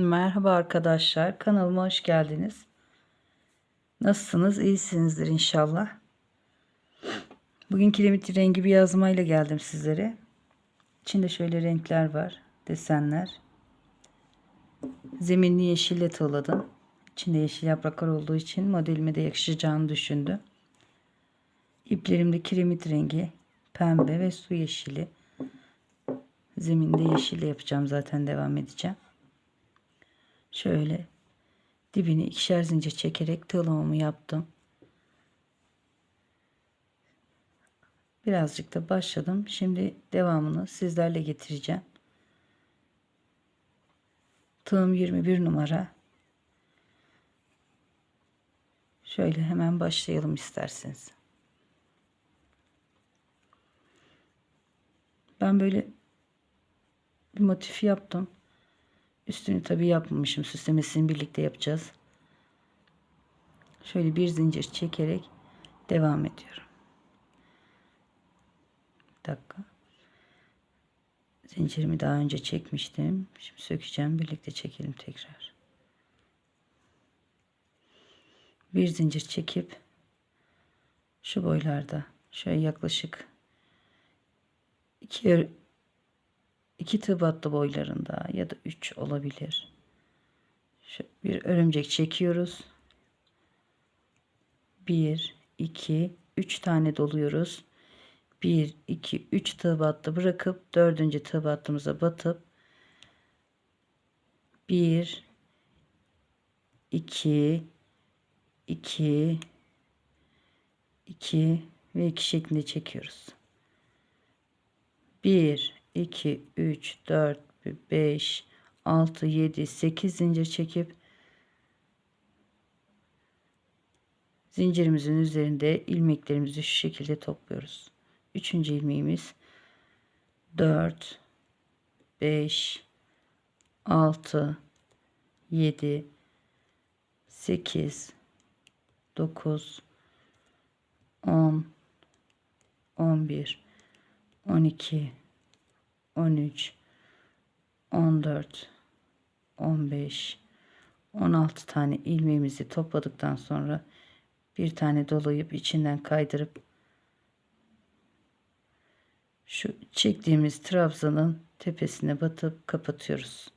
Merhaba arkadaşlar. Kanalıma hoş geldiniz. Nasılsınız? İyisinizdir inşallah. Bugün kiremit rengi bir yazmayla geldim sizlere. İçinde şöyle renkler var. Desenler. Zeminli yeşille tığladım. İçinde yeşil yapraklar olduğu için modelime de yakışacağını düşündüm. İplerimde kiremit rengi, pembe ve su yeşili. Zeminde yeşille yapacağım zaten devam edeceğim. Şöyle dibini ikişer zincir çekerek tığlamamı yaptım. Birazcık da başladım. Şimdi devamını sizlerle getireceğim. Tığım 21 numara. Şöyle hemen başlayalım isterseniz. Ben böyle bir motif yaptım. Üstünü tabi yapmamışım. Süslemesini birlikte yapacağız. Şöyle bir zincir çekerek devam ediyorum. Bir dakika. Zincirimi daha önce çekmiştim. Şimdi sökeceğim. Birlikte çekelim tekrar. Bir zincir çekip şu boylarda şöyle yaklaşık iki 2 tığ battı boylarında ya da 3 olabilir. Şu bir örümcek çekiyoruz. 1 2 3 tane doluyoruz. 1 2 3 tığ battı bırakıp 4. tığ battığımıza batıp 1 2 2 2 ve 2 şeklinde çekiyoruz. 1 2, 3, 4, 5, 6, 7, 8 zincir çekip zincirimizin üzerinde ilmeklerimizi şu şekilde topluyoruz. Üçüncü ilmeğimiz 4, 5, 6, 7, 8, 9, 10, 11, 12, 13 14 15 16 tane ilmeğimizi topladıktan sonra bir tane dolayıp içinden kaydırıp şu çektiğimiz trabzanın tepesine batıp kapatıyoruz.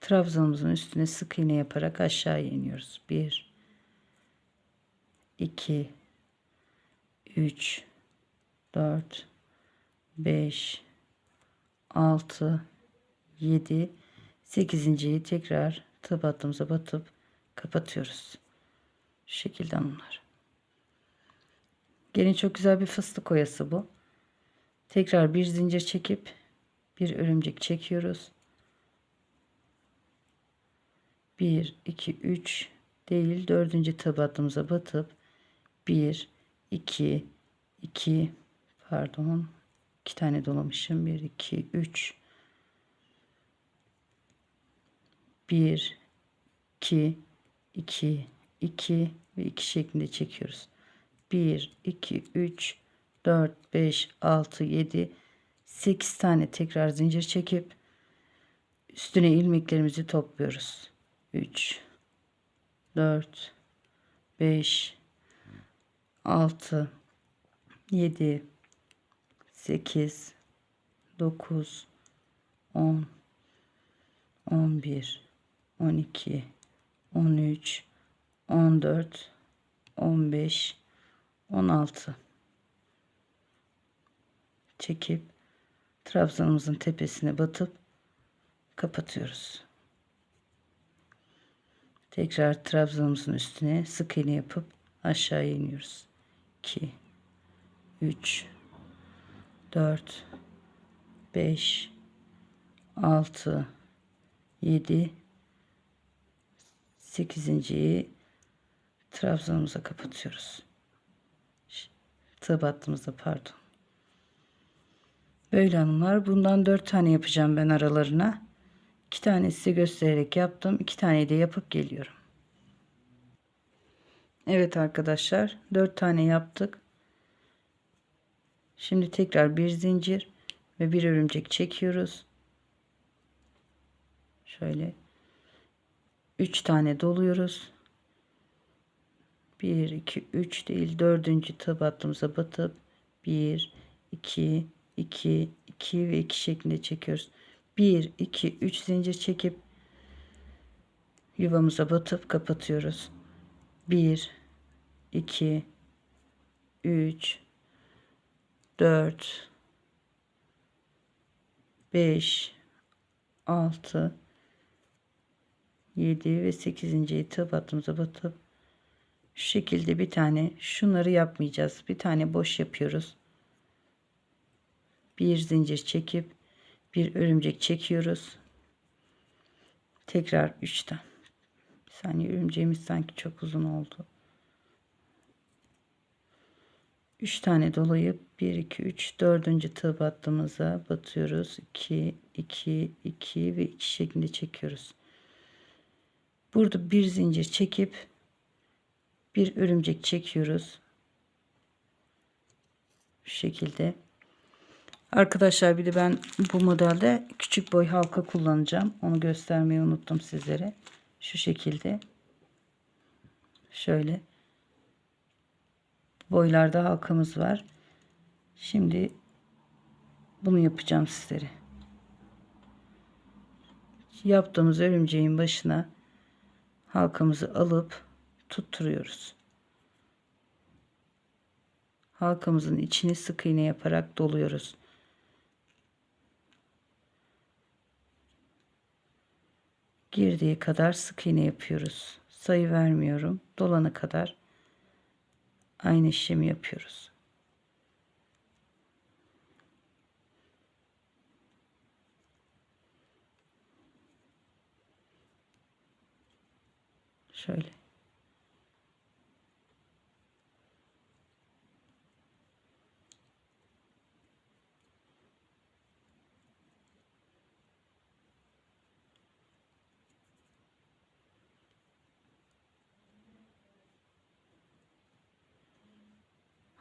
Trabzanımızın üstüne sık iğne yaparak aşağı iniyoruz. 1 2 3 4 5 6 7 8.yi tekrar tığ battığımıza batıp kapatıyoruz. Şu şekilde hanımlar. Gene çok güzel bir fıstık oyası bu. Tekrar bir zincir çekip bir örümcek çekiyoruz. 1 2 3 değil dördüncü tığ battığımıza batıp 1 2 2 pardon. İki tane dolamışım. 1 2 3 1 2 2 2 ve 2 şeklinde çekiyoruz. 1 2 3 4 5 6 7 8 tane tekrar zincir çekip üstüne ilmeklerimizi topluyoruz. 3 4 5 6 7 8 9 10 11 12 13 14 15 16 çekip trabzanımızın tepesine batıp kapatıyoruz. Tekrar trabzanımızın üstüne sık iğne yapıp aşağı iniyoruz. 2 3 4 5 6 7 8.yi trabzanımıza kapatıyoruz. Tığ battığımızda pardon. Böyle hanımlar. Bundan 4 tane yapacağım ben aralarına. 2 tane size göstererek yaptım. 2 tane de yapıp geliyorum. Evet arkadaşlar. 4 tane yaptık. Şimdi tekrar bir zincir ve bir örümcek çekiyoruz. Şöyle 3 tane doluyoruz. 1 2 3 değil dördüncü tığ battığımıza batıp 1 2 2 2 ve 2 şeklinde çekiyoruz. 1 2 3 zincir çekip yuvamıza batıp kapatıyoruz. 1 2 3 4 5 6 7 ve 8. tığ battığımıza batıp şu şekilde bir tane şunları yapmayacağız. Bir tane boş yapıyoruz. Bir zincir çekip bir örümcek çekiyoruz. Tekrar 3'ten. Bir saniye örümceğimiz sanki çok uzun oldu. 3 tane dolayıp 1 2 3 4. tığ battığımıza batıyoruz. 2 2 2 ve 2 şeklinde çekiyoruz. Burada bir zincir çekip bir örümcek çekiyoruz. Şu şekilde. Arkadaşlar bir de ben bu modelde küçük boy halka kullanacağım. Onu göstermeyi unuttum sizlere. Şu şekilde. Şöyle. Boylarda halkamız var. Şimdi bunu yapacağım sizlere. Yaptığımız örümceğin başına halkamızı alıp tutturuyoruz. Halkamızın içini sık iğne yaparak doluyoruz. Girdiği kadar sık iğne yapıyoruz. Sayı vermiyorum. Dolana kadar aynı işlemi yapıyoruz. Şöyle.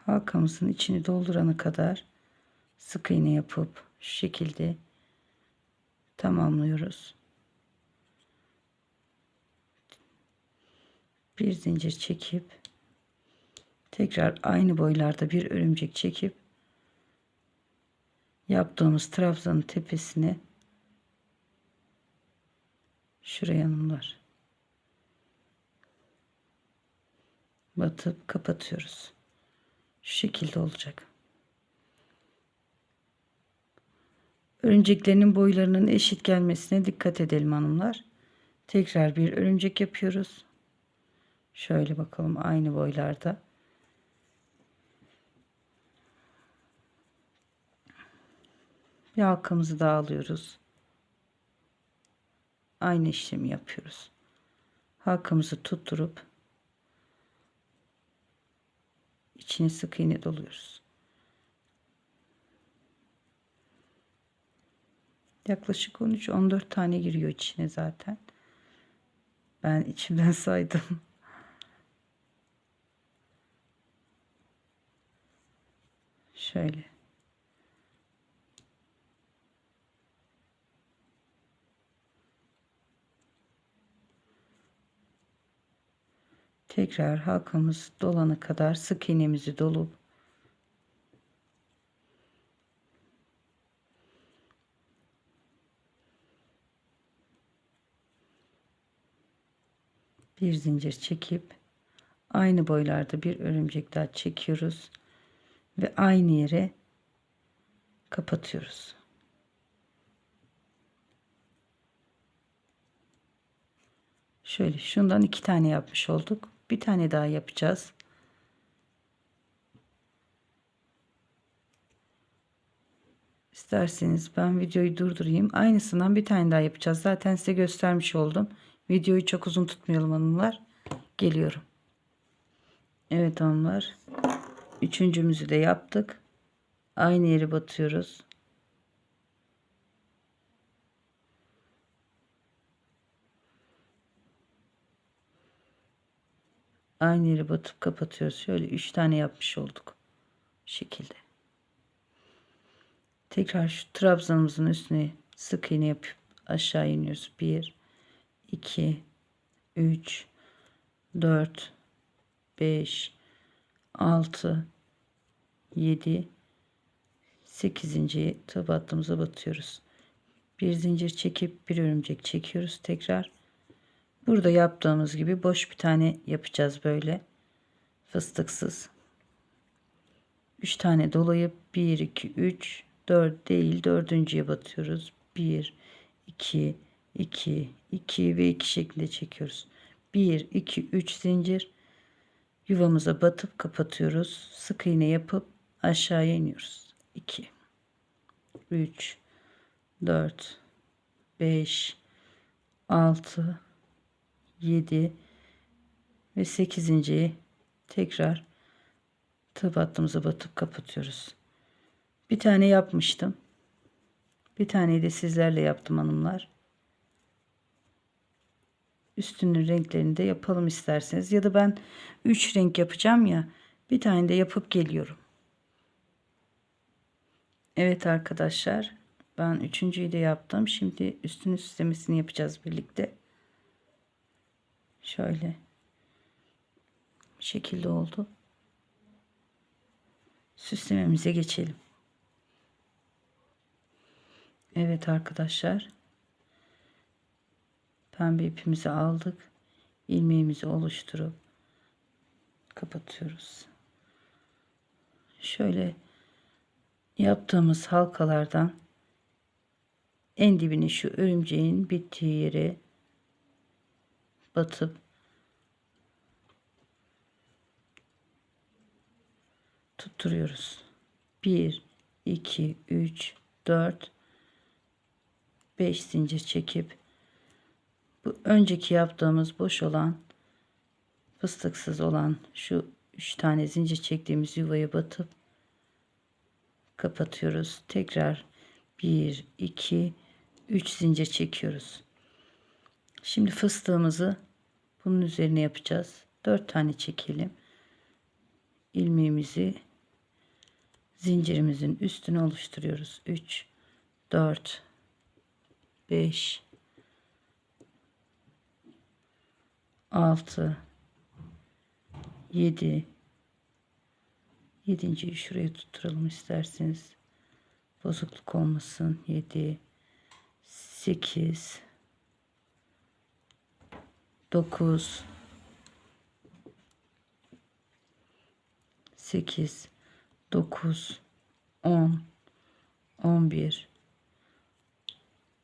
Halkamızın içini doldurana kadar sık iğne yapıp şu şekilde tamamlıyoruz. Bir zincir çekip tekrar aynı boylarda bir örümcek çekip yaptığımız trabzanın tepesine şuraya hanımlar batıp kapatıyoruz. Şu şekilde olacak. Örümceklerinin boylarının eşit gelmesine dikkat edelim hanımlar. Tekrar bir örümcek yapıyoruz. Şöyle bakalım aynı boylarda. Bir halkamızı da alıyoruz. Aynı işlemi yapıyoruz. Halkamızı tutturup içine sık iğne doluyoruz. Yaklaşık 13-14 tane giriyor içine zaten. Ben içimden saydım. Şöyle. Tekrar halkamız dolana kadar sık iğnemizi dolup bir zincir çekip aynı boylarda bir örümcek daha çekiyoruz ve aynı yere kapatıyoruz. Şöyle şundan iki tane yapmış olduk. Bir tane daha yapacağız. İsterseniz ben videoyu durdurayım. Aynısından bir tane daha yapacağız. Zaten size göstermiş oldum. Videoyu çok uzun tutmayalım hanımlar. Geliyorum. Evet hanımlar. Üçüncümüzü de yaptık. Aynı yeri batıyoruz. Aynı yeri batıp kapatıyoruz. Şöyle üç tane yapmış olduk. Şu şekilde. Tekrar şu trabzanımızın üstüne sık iğne yapıp aşağı iniyoruz. 1 2 3 4 5 6 7 8. tıp hattımıza batıyoruz. Bir zincir çekip bir örümcek çekiyoruz tekrar. Burada yaptığımız gibi boş bir tane yapacağız böyle. Fıstıksız. 3 tane dolayıp 1 2 3 4 değil dördüncüye batıyoruz. 1 2 2 2 ve 2 şeklinde çekiyoruz. 1 2 3 zincir yuvamıza batıp kapatıyoruz. Sık iğne yapıp aşağıya iniyoruz. 2 3 4 5 6 7 ve 8. tekrar tığ battığımıza batıp kapatıyoruz. Bir tane yapmıştım. Bir taneyi de sizlerle yaptım hanımlar. Üstünün renklerini de yapalım isterseniz. Ya da ben 3 renk yapacağım ya. Bir tane de yapıp geliyorum. Evet arkadaşlar. Ben üçüncüyü de yaptım. Şimdi üstünün süslemesini yapacağız birlikte. Şöyle. şekilde oldu. Süslememize geçelim. Evet arkadaşlar. Pembe ipimizi aldık. ilmeğimizi oluşturup kapatıyoruz. Şöyle yaptığımız halkalardan en dibini şu örümceğin bittiği yere batıp tutturuyoruz. 1 2 3 4 5 zincir çekip bu önceki yaptığımız boş olan fıstıksız olan şu 3 tane zincir çektiğimiz yuvaya batıp kapatıyoruz. Tekrar 1 2 3 zincir çekiyoruz. Şimdi fıstığımızı bunun üzerine yapacağız. 4 tane çekelim. ilmeğimizi zincirimizin üstüne oluşturuyoruz. 3 4 5 6 7 7. şuraya tutturalım isterseniz. Bozukluk olmasın. 7 8 9 8 9 10 11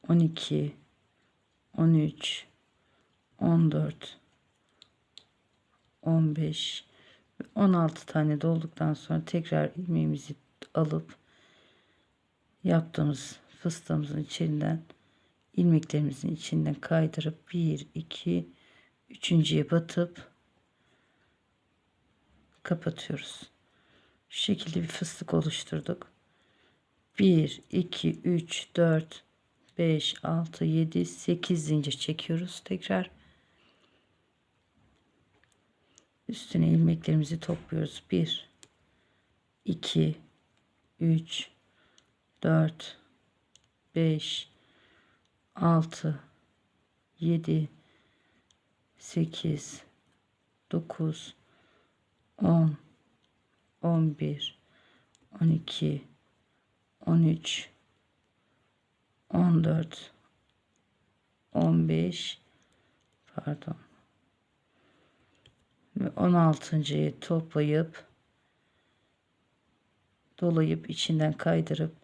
12 13 14 15 16 tane dolduktan sonra tekrar ilmeğimizi alıp yaptığımız fıstığımızın içinden ilmeklerimizin içinden kaydırıp 1 2 üçüncüye batıp kapatıyoruz. Şu şekilde bir fıstık oluşturduk. 1 2 3 4 5 6 7 8 zincir çekiyoruz tekrar üstüne ilmeklerimizi topluyoruz 1 2 3 4 5 6 7 8 9 10 11 12 13 14 15 pardon ve 16.yı toplayıp dolayıp içinden kaydırıp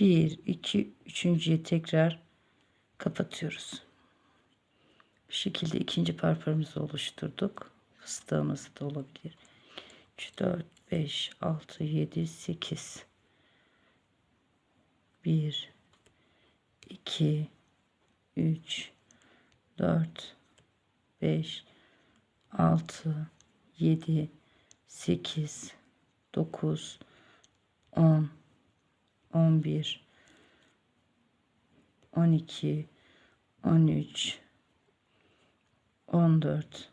1 2 3.ye tekrar kapatıyoruz. Bu şekilde ikinci parpağımızı oluşturduk. Fıstığımız da olabilir. 3 4 5 6 7 8 1 2 3 4 5 6 7 8 9 10 11 12 13 14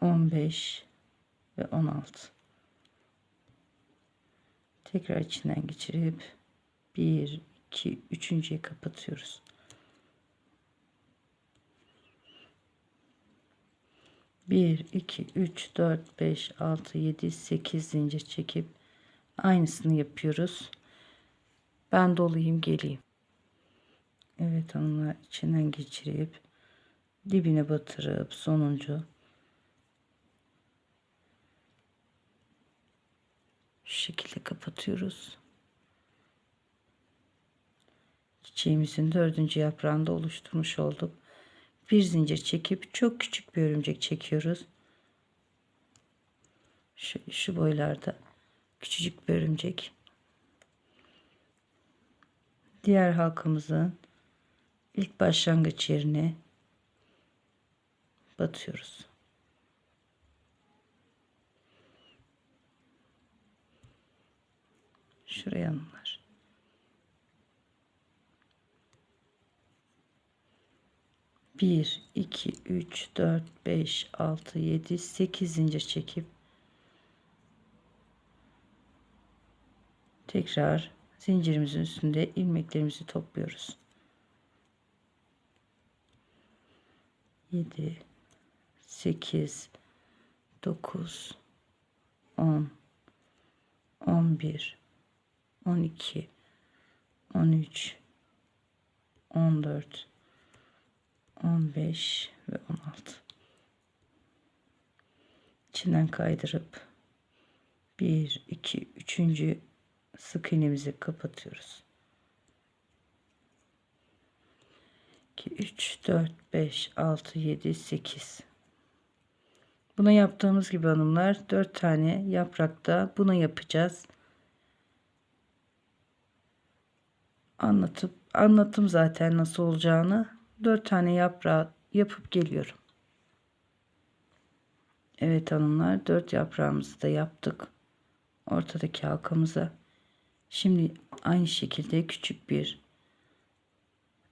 15 ve 16 tekrar içinden geçirip 1 2 üçüncüye kapatıyoruz. Bir, iki, üç, dört, beş, altı, yedi, sekiz zincir çekip aynısını yapıyoruz. Ben dolayım geleyim. Evet hanımlar içinden geçirip dibine batırıp sonuncu şu şekilde kapatıyoruz. Çiçeğimizin dördüncü yaprağında oluşturmuş olduk. Bir zincir çekip çok küçük bir örümcek çekiyoruz. Şu, şu boylarda küçücük bir örümcek. Diğer halkamızın ilk başlangıç yerine batıyoruz. Şuraya hanımlar. Bir, iki, üç, dört, beş, altı, yedi, sekiz zincir çekip tekrar zincirimizin üstünde ilmeklerimizi topluyoruz. 7 8 9 10 11 12 13 14 15 ve 16 içinden kaydırıp 1 2 3. sık iğnemizi kapatıyoruz 2 3 4 5 6 7 8 Buna yaptığımız gibi hanımlar 4 tane yaprakta bunu yapacağız. Anlatıp anlattım zaten nasıl olacağını. 4 tane yaprağı yapıp geliyorum. Evet hanımlar 4 yaprağımızı da yaptık. Ortadaki halkamıza. Şimdi aynı şekilde küçük bir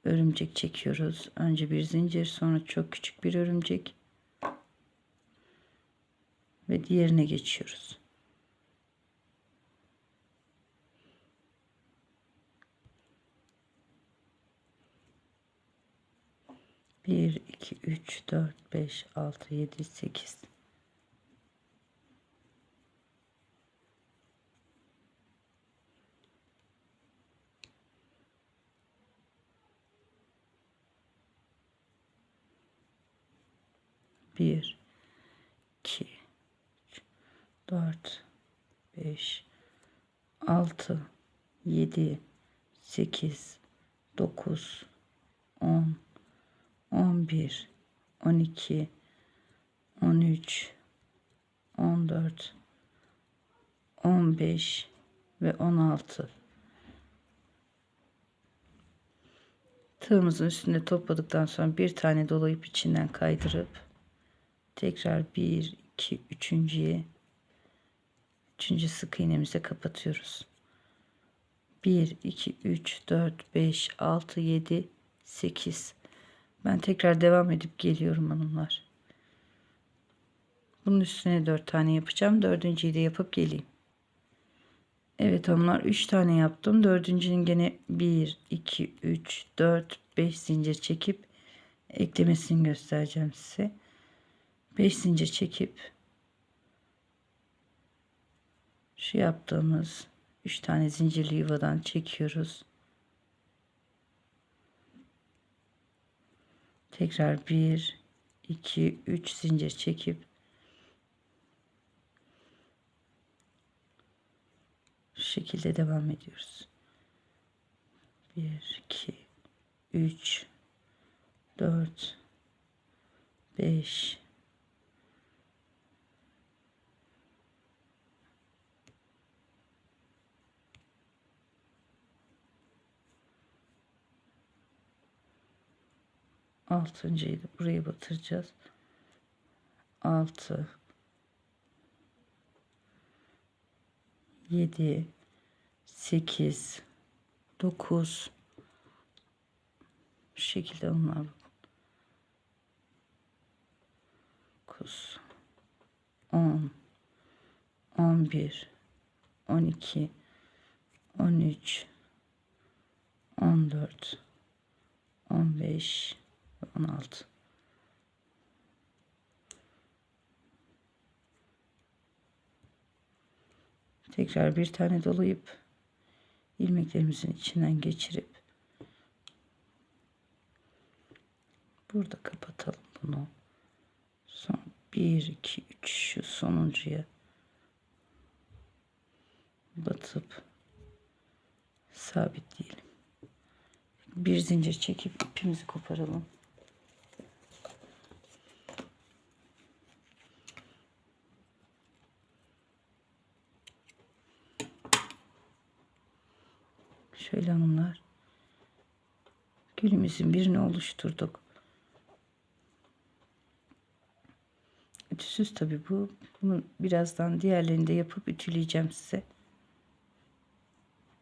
örümcek çekiyoruz. Önce bir zincir sonra çok küçük bir örümcek ve diğerine geçiyoruz. Bir, iki, üç, dört, beş, altı, yedi, sekiz. Bir, iki, 4 5 6 7 8 9 10 11 12 13 14 15 ve 16 tığımızın üstünde topladıktan sonra bir tane dolayıp içinden kaydırıp tekrar 1 2 üçüncüye Üçüncü sık iğnemize kapatıyoruz. 1, 2, 3, 4, 5, 6, 7, 8. Ben tekrar devam edip geliyorum hanımlar. Bunun üstüne 4 tane yapacağım. Dördüncüyü de yapıp geleyim. Evet hanımlar 3 tane yaptım. Dördüncünün gene 1, 2, 3, 4, 5 zincir çekip eklemesini göstereceğim size. 5 zincir çekip şu yaptığımız 3 tane zincirli yuvadan çekiyoruz. Tekrar 1 2 3 zincir çekip şu şekilde devam ediyoruz. 1 2 3 4 5 altıncıyı da buraya batıracağız. 6 7 8 9 bu şekilde onlar 9 10 11 12 13 14 15 ve 16 Tekrar bir tane dolayıp ilmeklerimizin içinden geçirip burada kapatalım bunu. Son 1 2 3 şu sonuncuya batıp sabitleyelim. Bir zincir çekip ipimizi koparalım. Şöyle hanımlar. Gülümüzün birini oluşturduk. Ütüsüz tabi bu. Bunu birazdan diğerlerini de yapıp ütüleyeceğim size.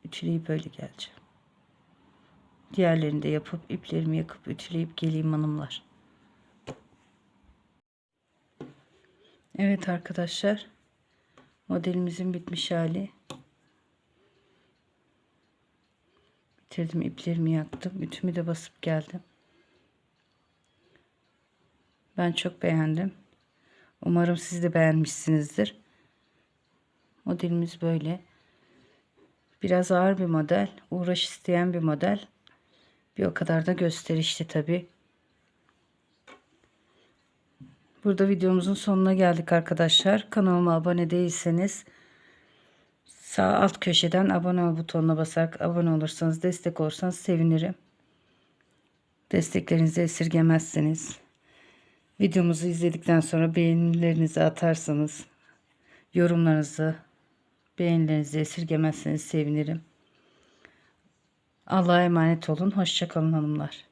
Ütüleyip böyle geleceğim. Diğerlerini de yapıp iplerimi yakıp ütüleyip geleyim hanımlar. Evet arkadaşlar. Modelimizin bitmiş hali. Bitirdim iplerimi yaktım. Ütümü de basıp geldim. Ben çok beğendim. Umarım siz de beğenmişsinizdir. Modelimiz böyle. Biraz ağır bir model. Uğraş isteyen bir model. Bir o kadar da gösterişli tabi. Burada videomuzun sonuna geldik arkadaşlar. Kanalıma abone değilseniz sağ alt köşeden abone ol butonuna basarak abone olursanız destek olursanız sevinirim. Desteklerinizi esirgemezseniz. Videomuzu izledikten sonra beğenilerinizi atarsanız yorumlarınızı beğenilerinizi esirgemezseniz sevinirim. Allah'a emanet olun. Hoşçakalın hanımlar.